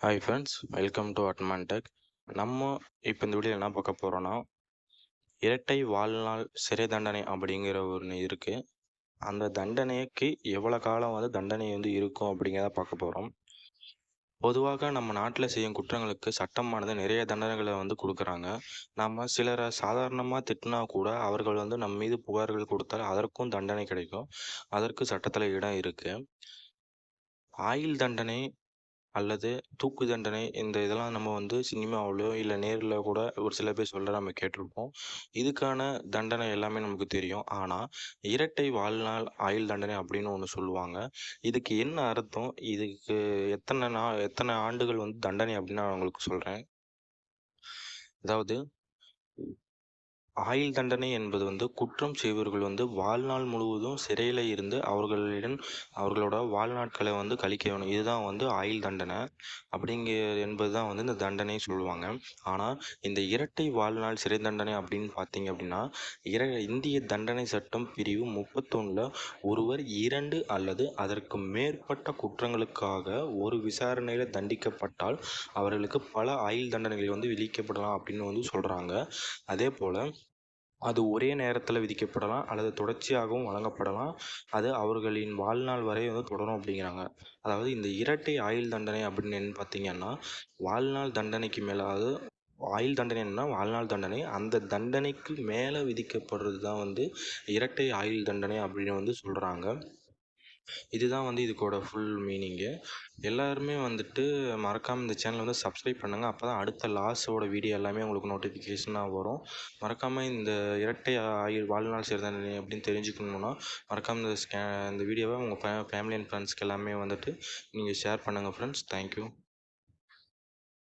Hi friends welcome to Admantech நம்ம இப்போ இந்த வீடியோ என்ன பார்க்க போகிறோன்னா இரட்டை வாழ்நாள் சிறை தண்டனை அப்படிங்கிற ஒன்று இருக்குது அந்த தண்டனைக்கு எவ்வளோ காலம் வந்து தண்டனை வந்து இருக்கும் அப்படிங்கிறத பார்க்க போகிறோம் பொதுவாக நம்ம நாட்டில் செய்யும் குற்றங்களுக்கு சட்டமானது நிறைய தண்டனைகளை வந்து கொடுக்குறாங்க. நம்ம சிலரை சாதாரணமாக திட்டினா கூட அவர்கள் வந்து நம்ம மீது புகார்கள் கொடுத்தால் அதற்கும் தண்டனை கிடைக்கும். அதற்கு சட்டத்தில் இடம் இருக்குது ஆயுள் தண்டனை அல்லது தூக்கு தண்டனை இந்த இதெல்லாம் நம்ம வந்து சினிமாவிலோ இல்லை நேரில் கூட ஒரு சில பேர் சொல்ல நம்ம கேட்டிருப்போம். இதுக்கான தண்டனை எல்லாமே நமக்கு தெரியும். ஆனால் இரட்டை வாழ்நாள் ஆயுள் தண்டனை அப்படின்னு ஒன்று சொல்லுவாங்க. இதுக்கு என்ன அர்த்தம்? இதுக்கு எத்தனை நா எத்தனை ஆண்டுகள் வந்து தண்டனை அப்படின்னு நான் உங்களுக்கு சொல்கிறேன் அதாவது ஆயுள் தண்டனை என்பது வந்து குற்றம் செய்பவர்கள் வந்து வாழ்நாள் முழுவதும் சிறையில் இருந்து அவர்களிடம் அவர்களோட வாழ்நாட்களை வந்து கழிக்க வேணும் இதுதான் வந்து ஆயுள் தண்டனை அப்படிங்க என்பது தான் வந்து இந்த தண்டனை சொல்லுவாங்க. ஆனால் இந்த இரட்டை வாழ்நாள் சிறை தண்டனை அப்படின்னு பார்த்தீங்க அப்படின்னா இர இந்திய தண்டனை சட்டம் பிரிவு முப்பத்தொன்னில் ஒருவர் இரண்டு அல்லது அதற்கு மேற்பட்ட குற்றங்களுக்காக ஒரு விசாரணையில் தண்டிக்கப்பட்டால் அவர்களுக்கு பல ஆயுள் தண்டனைகள் வந்து விதிக்கப்படலாம் அப்படின்னு வந்து சொல்கிறாங்க அதே போல் அது ஒரே நேரத்தில் விதிக்கப்படலாம் அல்லது தொடர்ச்சியாகவும் வழங்கப்படலாம். அது அவர்களின் வாழ்நாள் வரை வந்து தொடரும் அப்படிங்கிறாங்க. அதாவது இந்த இரட்டை ஆயுள் தண்டனை அப்படின்னு என்ன பார்த்தீங்கன்னா வாழ்நாள் தண்டனைக்கு மேலே ஆயுள் தண்டனை வாழ்நாள் தண்டனை. அந்த தண்டனைக்கு மேலே விதிக்கப்படுறது தான் வந்து இரட்டை ஆயுள் தண்டனை அப்படின்னு வந்து சொல்கிறாங்க இதுதான் வந்து இதுக்கோட ஃபுல் மீனிங்கு எல்லாருமே வந்துட்டு மறக்காமல் இந்த சேனலை வந்து சப்ஸ்கிரைப் பண்ணுங்கள் அப்போ தான் அடுத்த லாஸோட வீடியோ எல்லாமே உங்களுக்கு நோட்டிஃபிகேஷனாக வரும். மறக்காமல் இந்த இரட்டை ஆயுள் வாழ்நாள் சிறை அப்படின்னு தெரிஞ்சுக்கணுன்னா மறக்காமல் இந்த ஸ்கே இந்த வீடியோவை உங்கள் ஃபே ஃபேமிலி அண்ட் ஃப்ரெண்ட்ஸ்க்கு எல்லாமே வந்துட்டு நீங்கள் ஷேர் பண்ணுங்கள் ஃப்ரெண்ட்ஸ் தேங்க்யூ